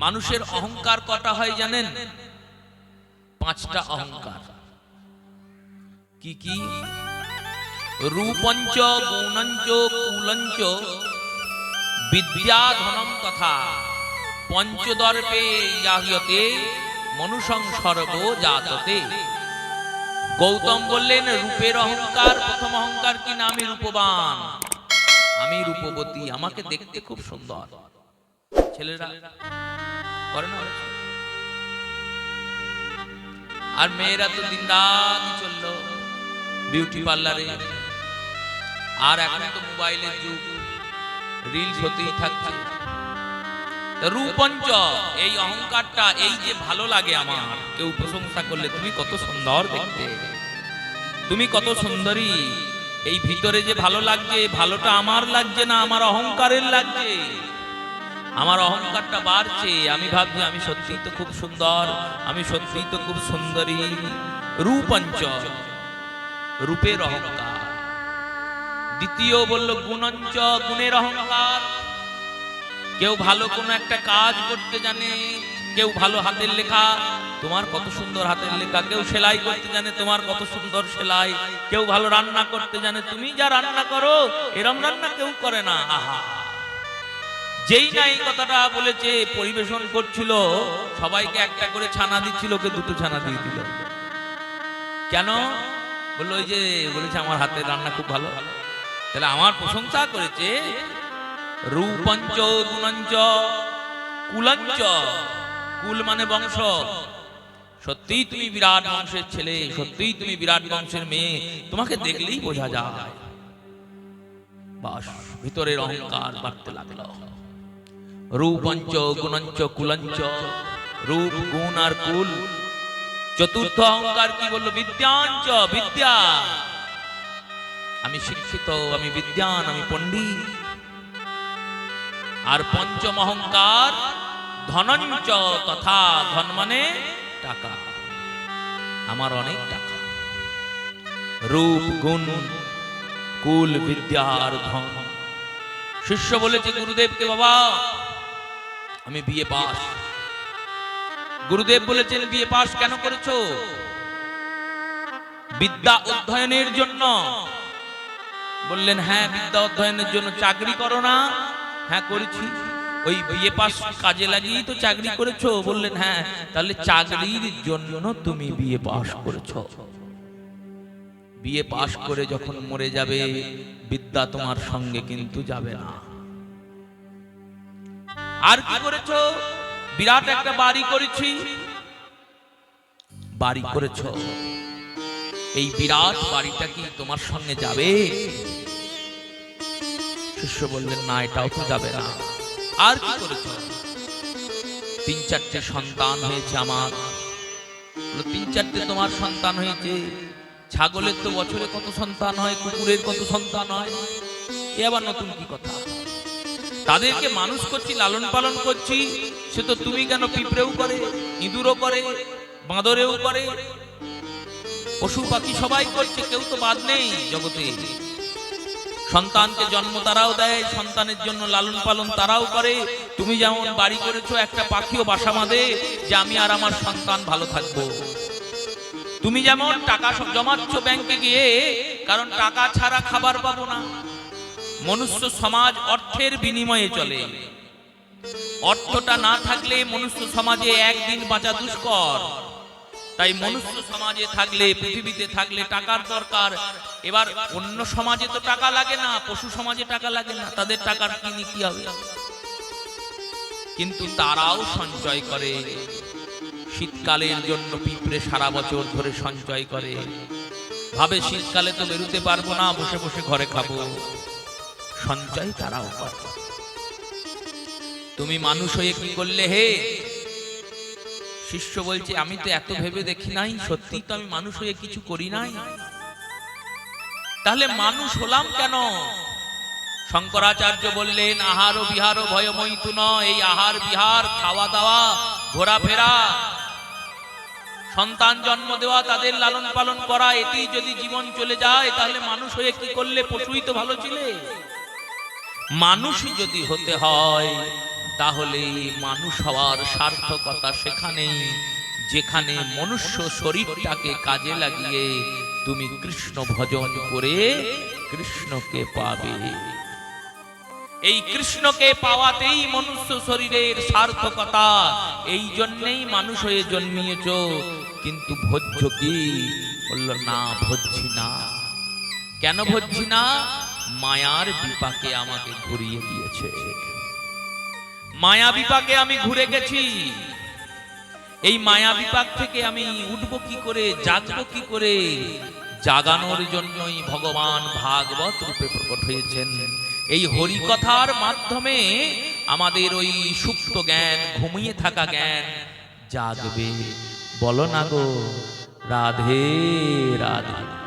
মানুষের অহংকার কটা হয় জানেন? পাঁচটা অহংকার। কি কি? রূপঞ্চ গুণঞ্চ কুলঞ্চ। বিদ্যা ধনম তথা পঞ্চদর্পে জাহিয়তে মনুষং সর্ব জাততে। গৌতম বললেন রূপের অহংকার প্রথম অহংকার কি না? আমি রূপবান। আমি রূপবতী। আমাকে দেখতে খুব সুন্দর। ছেলেরা আর মেয়েরা তো দিন রাত চলল বিউটি পার্লারে আর এখন তো মোবাইলের যুগ। রিলস হতেই থাকছে। রূপঞ্চ এই অহংকারটা, এই যে ভালো লাগে আমার, কেউ প্রশংসা করলে তুমি কত সুন্দর দেখতে। তুমি কত সুন্দরী, এই ভিতরে যে ভালো লাগছে, ভালোটা আমার লাগছে না, আমার অহংকারের লাগছে। আমার অহংকারটা বাড়ছে, আমি ভাবছি আমি সত্যিই তো খুব সুন্দর, আমি সত্যিই তো খুব সুন্দরী। রূপঞ্চ, রূপের অহংকার। দ্বিতীয় বলল, গুণঞ্চ, গুণের অহংকার। কেউ ভালো কোনো একটা কাজ করতে জানে, কেউ ভালো হাতের লেখা, তোমার কত সুন্দর হাতের লেখা। কেউ সেলাই করতে জানে, তোমার কত সুন্দর সেলাই। কেউ ভালো রান্না করতে জানে, তুমি যা রান্না করো, এরম রান্না কেউ করে না। আহা। যেই না এই কথাটা বলেছে, পরিবেশন করছিল, সবাইকে একটা করে ছানা দিচ্ছিল, ওকে দুটো ছানা দিয়ে দিল। কেন? বলল, ওই যে বলেছে, আমার হাতের রান্না খুব ভালো। তাহলে আমার প্রশংসা করেছে, রূপঞ্চ, গুণঞ্চ, কুলঞ্চ। কুল মানে বংশ। সত্যিই তুমি বিরাট বংশের ছেলে, সত্যিই তুমি বিরাট বংশের মেয়ে, তোমাকে দেখলেই বোঝা যায়। বাস, ভিতরের অহংকার বাড়তে লাগল। রূপঞ্চ গুণঞ্চ কুলঞ্চ। রূপ, গুণ আর কুল। চতুর্থ অহংকার কি বলল? বিদ্যাঞ্চ, বিদ্যা। আমি শিক্ষিত, আমি বিদ্যান, আমি পণ্ডিত। আর পঞ্চম অহংকার, ধনঞ্চ তথা ধন মানে টাকা। আমার অনেক টাকা। রূপ, গুণ, কুল, বিদ্যা আর ধন। শিষ্য বলেছে, গুরুদেবকে বাবা আমি বিয়ে পাস। গুরুদেব বলেছেন, বিয়ে পাস কেন করেছ? বিদ্যা অধ্যয়নের জন্য। বললেন হ্যাঁ বিদ্যা অধ্যয়নের জন্য চাকরি করো না। হ্যাঁ করেছি। ওই বিয়ে পাস কাজে লাগিয়েই তো চাকরি করেছ। বললেন হ্যাঁ তাহলে চাকরির জন্য তুমি বিয়ে পাস করেছ। বিয়ে পাশ করে যখন মরে যাবে, বিদ্যা তোমার সঙ্গে কিন্তু যাবে না। আর কি করেছ? বিরাট একটা বাড়ি করেছি। বাড়ি করেছ? এই বিরাট বাড়িটা কি তোমার সঙ্গে যাবে? শিষ্য বললেন, না, এটাও তো যাবে না। আর কি করেছ? তিন চারটে সন্তান হয়েছে আমার। তিন চারটে তোমার সন্তান হয়েছে। ছাগলের তো বছরে কত সন্তান হয়, কুকুরের কত সন্তান হয়? এ আবার নতুন কি কথা? তাদেরকে মানুষ করছি, লালন পালন করছি, সে তো তুমি কেন পিঁপড়েও করে, ইঁদুরও করে, বাঁদরেও করে? পশু পাখি সবাই করছে, কেউ তো বাদ নেই জগতে। সন্তানকে জন্ম তারাও দেয়, সন্তানের জন্য লালন পালন তারাও করে। তুমি যেমন বাড়ি করেছ, একটা পাখিও বাসা বাঁধে যে আমি আর আমার সন্তান ভালো থাকব। তুমি যেমন টাকা সব জমাচ্ছ ব্যাংকে গিয়ে, কারণ টাকা ছাড়া খাবার পাবো না। মনুষ্য সমাজ অর্থের বিনিময়ে চলে। অর্থটা না থাকলে মনুষ্য সমাজে একদিন বাঁচা দুষ্কর। তাই মনুষ্য সমাজে থাকলে, পৃথিবীতে থাকলে টাকার দরকার। এবার অন্য সমাজে তো টাকা লাগে না, পশু সমাজে টাকা লাগে না, তাদের টাকার কিনি কি হবে? কিন্তু তারাও সঞ্চয় করে। শীতকালের জন্য পিঁপড়ে সারা বছর ধরে সঞ্চয় করে। ভাবে শীতকালে তো বেরোতে পারব না, বসে বসে ঘরে খাব। সঞ্চয় তারাও করে। তুমি মানুষ হয়ে কি করলে হে? শিষ্য বলছে, আমি তো এত ভেবে দেখি নাই সত্যি তো আমি মানুষ হয়ে কিছু করি নাই। তাহলে মানুষ হলাম কেন? শঙ্করাচার্য বললেন, আহার ও বিহার ও ভয় মৈথুন এই আহার, বিহার খাওয়া দাওয়া ঘোরাফেরা। সন্তান জন্ম দেওয়া, তাদের লালন পালন করা, এতেই যদি জীবন চলে যায়, তাহলে মানুষ হয়ে কি করলে? পশুই তো ভালো ছিলে। মানুষ যদি হতে হয় তাহলে মানুষ হওয়ার সার্থকতা সেখানেই। যেখানে মনুষ্য শরীরটাকে কাজে লাগিয়ে তুমি কৃষ্ণ ভজন করে কৃষ্ণকে পাবে। এই কৃষ্ণকে পাওয়াতেই মনুষ্য শরীরের সার্থকতা। এই জন্যেই মানুষ হয়ে জন্মিয়েছ। কিন্তু ভোজ্য কি? বলল, না, ভোজ্জি না। কেন ভোজ্জি না? মায়ার বিপাকে আমাকে ঘুরিয়ে দিয়েছে। মায়া বিপাকে আমি ঘুরে গেছি। এই মায়া বিপাক থেকে আমি উঠবো কি করে, জাগবো কি করে? জাগানোর জন্যই ভগবান ভাগবত রূপে প্রকট হয়েছেন। এই হরিকথার মাধ্যমে আমাদের ওই সুপ্ত জ্ঞান, ঘুমিয়ে থাকা জ্ঞান জাগবে। বলো না গো, রাধে রাধে।